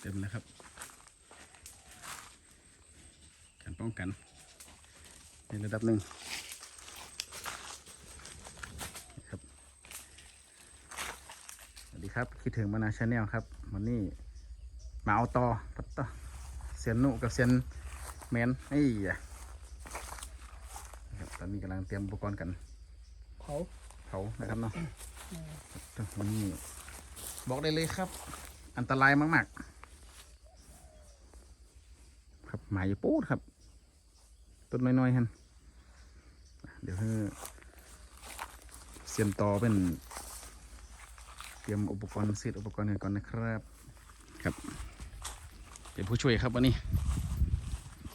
เต็มแล้วครับ การป้องกันในระดับหนึ่งครับสวัสดีครับ คิดถึงมานาชาแนลครับวันนี้มาเอาต่อปัตตอเซียนนุกับเซียนแมนไอ้ยะครับตอนนี้กำลังเตรียมอุปกรณ์กันเขาเผานะครับเนาะครับวันนี้บอกได้เลยครับ อันตรายมาก ๆ ครับหมายปูดครับ ต้นน้อยๆฮันเดี๋ยวให้เสียนต่อเป็น เตรียมอุปกรณ์เซตอุปกรณ์กันก่อนนะครับ ครับ เป็นผู้ช่วยครับวันนี้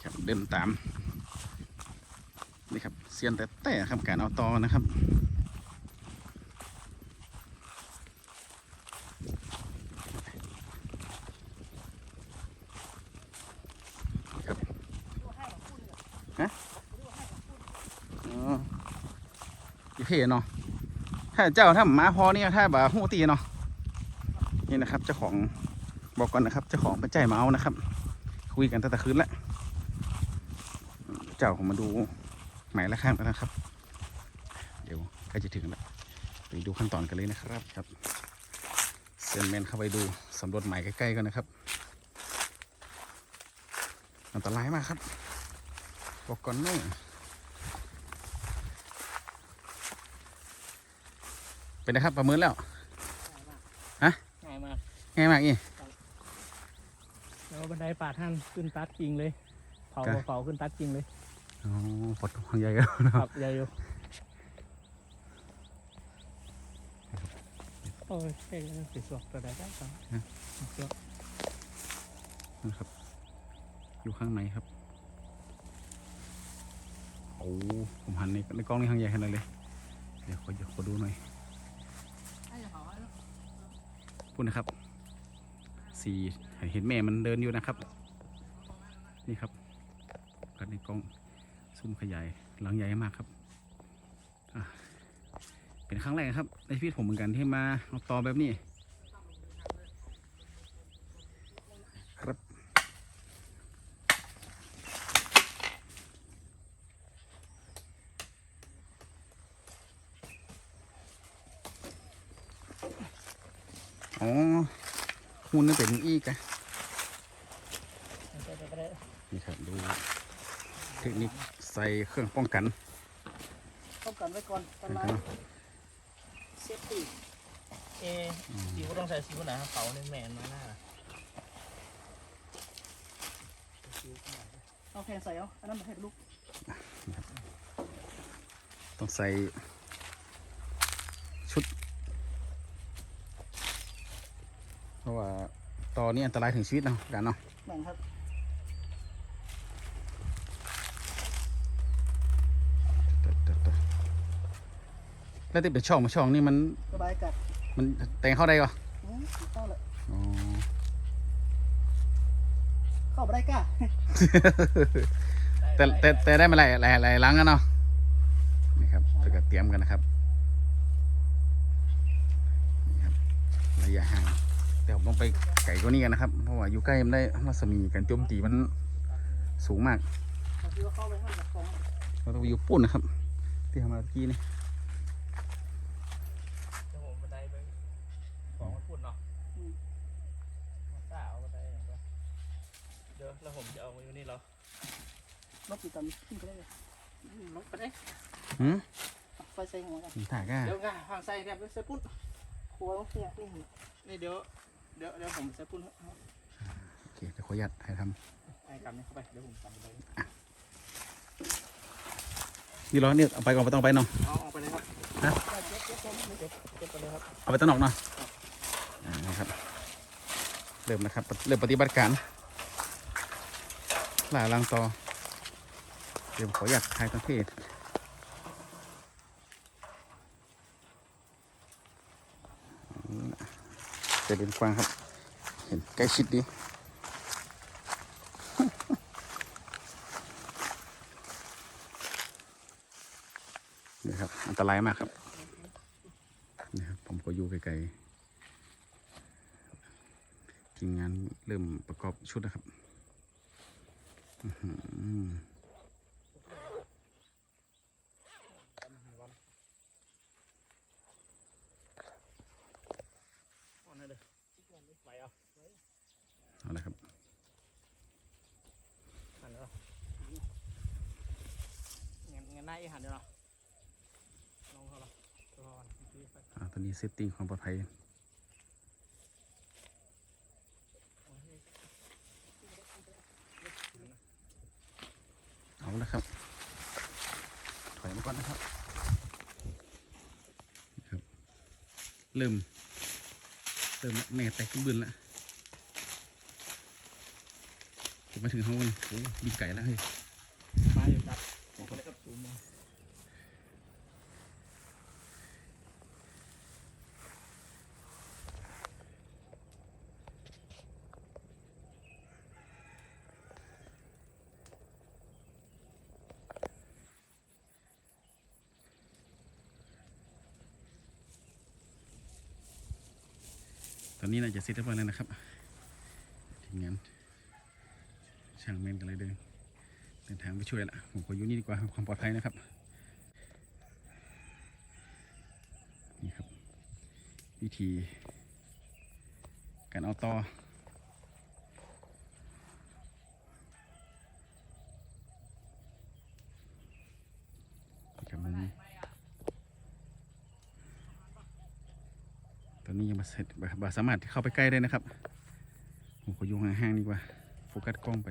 ครับเดินตาม นี่ครับเซียนแต่แต่ครับการเอาต่อนะครับฮะอ๋อยี่ เนาะถ้าเจ้าถ้าหมาพอเนี่ยถ้าแบ่าหูตีเนาะนี่นะครับ เจ้าของบอกก่อนนะครับ เจ้าของเป็นใจมาเอานะครับ คุยกันตั้งแต่คืนแล้วเจ้าของมาดูหมายละข้างแล้วนะครับ เดี๋ยวใกล้จะถึงแล้วไปดูขั้นตอนกันเลยนะครับครับเซนแมนเข้าไปดูสำรวจหมายใกล้ๆกันนะครับอันตรายมากครับบอกก่อนเนอะ เป็นนะครับประเมินแล้วง่ายมากง่ายมากอีแล้วบันไดปาดท่านขึ้นตัดจริงเลยเผาครับเผาขึ้นตัดจริงเลยอ๋อปลดทางใหญ่แล้วนะคครัรับบใหญ่อยู่โอ้ยแค่นี้สิสวกตัวใดได้ครับสวกนะครับ อยู่ข้างในครับโอ้ผมหันในในกล้องนี่ข้างใหญ่ขนาดเลยเดี๋ยวขอเดี๋ยวขอดูหน่อย พูดนะครับสี่เห็นแม่มันเดินอยู่นะครับ นี่ครับกันในกล้องซูมขยายหลังใหญ่มากครับเป็นครั้งแรกครับในชีวิตผมเหมือนกันที่มาเอาตอแบบนี้ อ๋อหุ่นนี่เป็นอีกอะนี่ครับดูเทคนิคใส่เครื่องป้องกันป้องกันไว้ก่อนประมาณนะครับเซฟตี้เอสีก็ต้องใส่สีคนไหนครับเผาในแมนมาหน้าเอาแพงใส่เอาอันนั้นมาให้ลูก ต้องใส่ชุด เพราะว่า ตอนนี้อันตรายถึงชีวิตเนาะกันเนาะแบ่งครับแล้วที่เป็นช่องมาช่องนี่มันสบายกัดมันแต่งเข้าได้ก็อืมเข้าเลยอ๋อเข้าไปได้ก้าแต่แต่แต่ได้มาหลายหลายหลายหลังกันเนาะนี่ครับเพื่อก็เตรียมกันนะครับนี่ครับระยะห่าง แต่ผมต้องไปไกลกว่านี้กันนะครับ เพราะว่าอยู่ใกล้มันได้รัศมีการโจมตีมันสูงมากบางทีก็เข้าไปห้างกับกองเราต้องไปอยู่ปุ่นนะครับ ที่ทำมาเมื่อกี้นี่เดี๋ยวผมบันไดไปของมันพูดเนาะมาสาวบันไดอย่างก็เดี๋ยวแล้วผมจะเอาไว้นี่เหรอลบอยู่ตอนขึ้นก็ได้เลยลบไปได้หืมไฟใส่หัวกันถ่ายก้าเดี๋ยวง่ายฟังใส่แบบใส่ปุ้นครัวเนี่ยนี่นี่เดี๋ยว เดี๋ยวเดี๋ยวผมใส่ปุ้นให้โอเคเดี๋ยวขออนุญาตให้ทไอ้กำนี่เข้าไป เดี๋ยวผมกำไปำนี่เหรอเนี่ยเอาไปก่อนไม่ต้องไปเนาะเอาออกไปเลยครับฮะเก็บเก็บเก็บเก็บเก็บไปเลยครับ เอาไปต้นหนอกเนาะอ่านะครับ เริ่มนะครับ เริ่มปฏิบัติการล่าลังต่อเดี๋ยวขออยากถ่ายทั้งเพศ จะเป็นกวางครับ เห็นใกล้ชิดดีนี่ครับ อันตรายมากครับนี่ครับผมก็อยู่ไกลๆทีมงานเริ่มประกอบชุดนะครับอื้อหือ อ่อนให้เลยไหวเอา เอาละครับ หันแล้วงั้นงั้น หันเดี๋ยวเนาลองเขาละตัวก่อนอ่าตอนนี้เซตติ้งความปลอดภัยเอาละครับ ถอยมาก่อนนะครับครับเริ่ม เริ่มแม่แตกขึ้นบืนละผมมาถึงห้องเลยโอ้บินไก่แล้วเฮ้ย มาอยู่ครับผมก็เลยกับซูมมา ต อนนี้น่าจะเสร็จเรียบร้อยแล้วนะครับทีมงานช่างเมนกันเลยเดินเดินทางไปช่วยละผมขออยู่นี่ดีกว่าความปลอดภัยนะครับนี่ครับ วิธี การเอาต่อครับมุมนี้ ตอนนี้ยังมาเสร็จบ่สามารถเข้าไปใกล้ได้นะครับผมขออยู่ห่างๆดีกว่า โฟกัสกล้องไป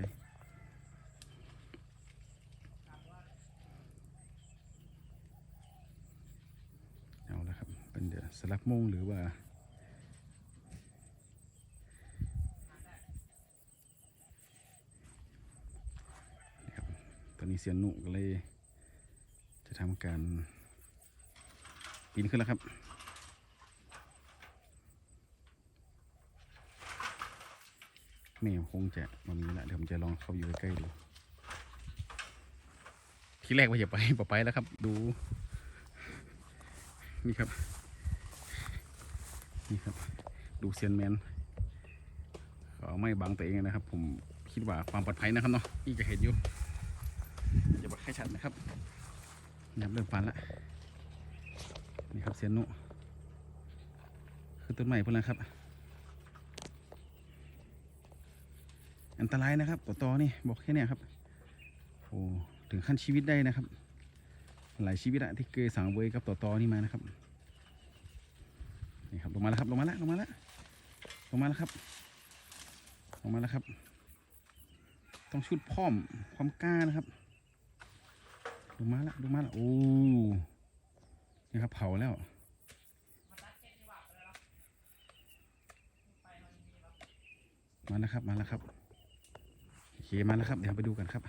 เอาละครับ เป็นเดี๋ยวสลักโมงหรือว่าตอนนี้เสียนหนุก็เลย จะทำการปีนขึ้นแล้วครับ แมวคงจะมามีละเดี๋ยวผมจะลองเข้าอยู่ใกล้ๆดู ที่แรกว่าจะไปปอไปแล้วครับ ดู นี่ครับ นี่ครับ ดูเซียนแมนเขาไม่บังตัวเองนะครับ ผมคิดว่าความปลอดภัยนะครับเนาะนี่จะเห็นอยู่จะบอกให้ชัดนะครับนับเริ่มปันละนี่ครับเซียนนุคือต้นใหม่พวกนั้นครับ อันตรายนะครับต่อตอนี่บอกแค่นี้ครับโอ้ถึงขั้นชีวิตได้นะครับ หลายชีวิตอะที่เคยสั่งเวยกับต่อตอนี่มานะครับนี่ครับลงมาแล้วครับลงมาแล้วลงมาแล้วลงมาแล้วครับลงมาแล้วครับ ต้องชุดพร้อมความกล้านะครับลงมาแล้วลงมาแล้วโอ้นี่ครับเผาแล้วมาแล้วครับ มาแล้วครับ มาแล้วครับ เดี๋ยวไปดูกันครับ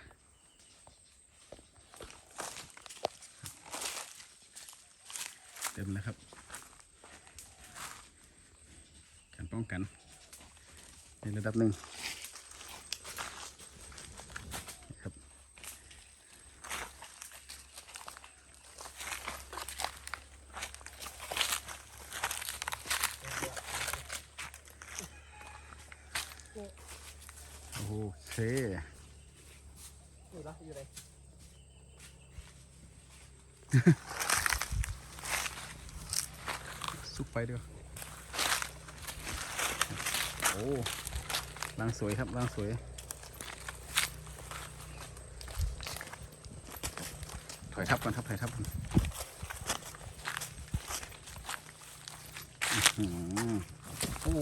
เต็มแล้วครับ การป้องกันในระดับหนึ่งนี่ครับ โอเค อยู่ละอยู่ไหน สุกไปดีกว่าโอ้ล้างสวยครับล้างสวยถอยทับก่อนครับถอยทับก่อนอื้อหือโอ้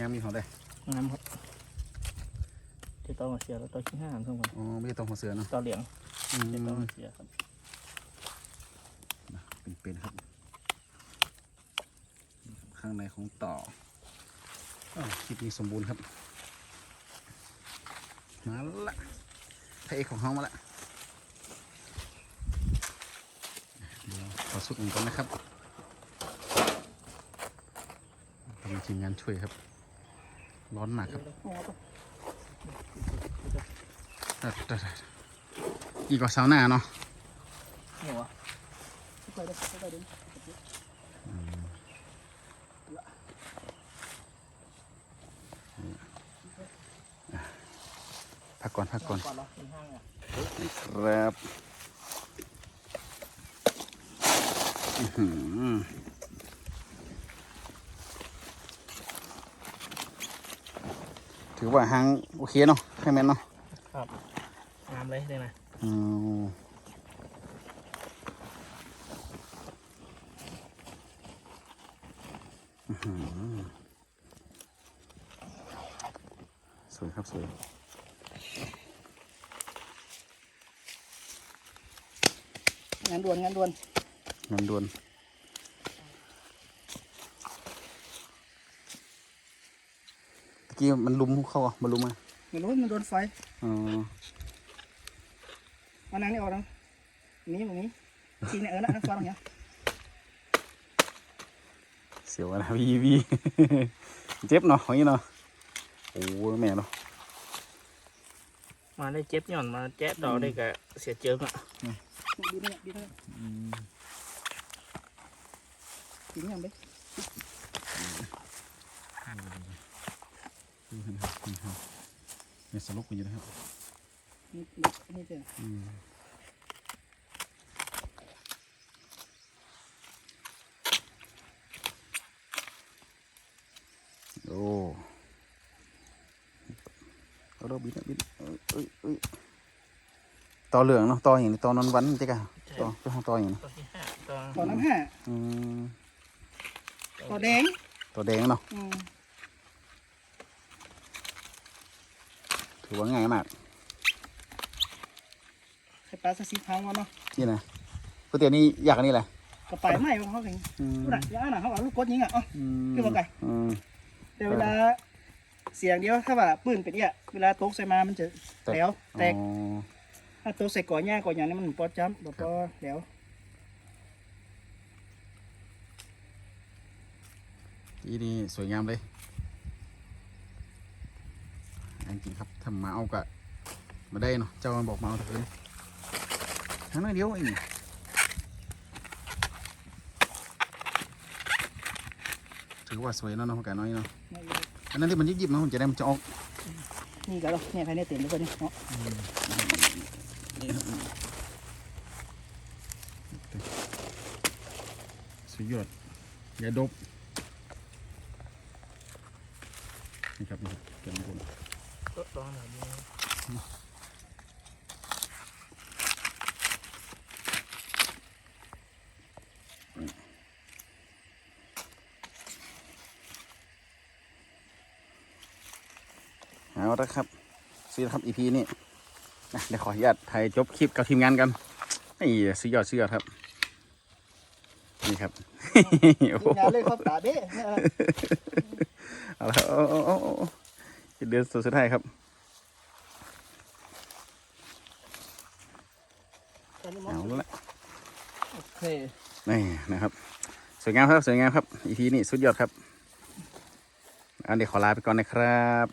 ยังมีของได้น้ำครับที่ต้องมาเสียแล้วตัวขี้ห้ามทั้งหมดอ๋อไม่ใช่ตรงหัวเสือเนาะตัวเหลียงอืมที่ต้องมาเสียครับ เป็นๆครับ ข้างในของต่ออคลิปนี้สมบูรณ์ครับ มาละพระเอกของห้องมาละเดี๋ยวขอสุดหนึ่งก่อนนะครับทำทีมงานช่วยครับ ร้อนหนักครับอีกกว่าซาวน่าเนาะ เหนียวอะไปได้ไปได้ ก่อน พักก่อนก่อนเหรอเป็นห้างอะครับอื้อหือถือว่าหางโอเคเนาะให้แม่นเนาะงามเลยเนี่ยนะอืมอื้อหือสวยครับสวย งานด่วนงานด่วนงานด่วนตะกี้มันลุมเข้าอะมันลุมอะไม่รู้มันโดนไฟอ๋อเอานางนี่ออกนะนี้ตรงนี้จริงเนี่ยเออนะฟังอย่างเงี้ยเสียวนะวีวีเจ็บเนาะอย่างนี้เนาะโอ้ยแม่เนาะ มาได้เจ็บหย่อนมาแจ๊ะต่อได้กับเสียเจิงอะดีนะดีนะจริงยังเบ้เนี่ยสลุกอยู่นะครับนี่นี่เจ้าอืมโอ้ เอาเราบินอะบินเอ้ยเอ้ยเอ้ยต่อเหลืองเนาะต่ออย่างนี้ต่อนอนวันจ๊กะต่อเจ้าของต่ออย่างนี้ตัวที่ห้าตัวตอนนั้นห้าอืมต่อแดงต่อแดงเนาะอืมถือว่าง่ายมากไข่ปลาสซิพาวเนาะนี่นะก๋วยเตี๋ยวนี่อยากอันนี้แหละกระไปไหม้ของเขาเองอืมดูนะอย่าอ่านนะเขาเอาลูกกดยิงอะอ๋ออืมคือว่าไงอืมแต่เวลา เสียงเดียวถ้าว่าปืนเป็นเนี่ยเวลาตกใส่มามันจะแหลวแตกอ๋อ ถ้าตกใส่ก่อหญ้าก่อหยางนี่มันปอจ้ำแบบปอแหลวอีนี่สวยงามเลย อันจริงครับทำมาเอากะมาได้เนาะ เจ้ามันบอกมาเอาเถอะทั้งนั้นเดียวเองถือว่าสวยเนาะเนาะกันน้อยเนาะ อันนั้นที่มันยิบๆเนาะมันจะได้มันจะออก นี่ก็แล้วเนี่ยใครเนี่ยเต็มเลยคนนี้เนาะสุดยอดยาดบนี่ครับนี่ครับเก็บมาคน ตัวตัวไหนดี เอา ละครับซื้อครับ EP นี้นะเดี๋ยวขออนุญาตถ่ายจบคลิปกับทีมงานกันนี่สุดยอดสุดยอดครับ นี่ครับโอ้โหทีมงานเลยเขาตาเบ้เนี่ยเอาละเอาเอาเอาเอาเดือนสุดท้ายครับเอาละโอเคนี่นะครับ สวยงามครับ สวยงามครับ EP นี้สุดยอดครับ อันเดี๋ยวขอลาไปก่อนนะครับ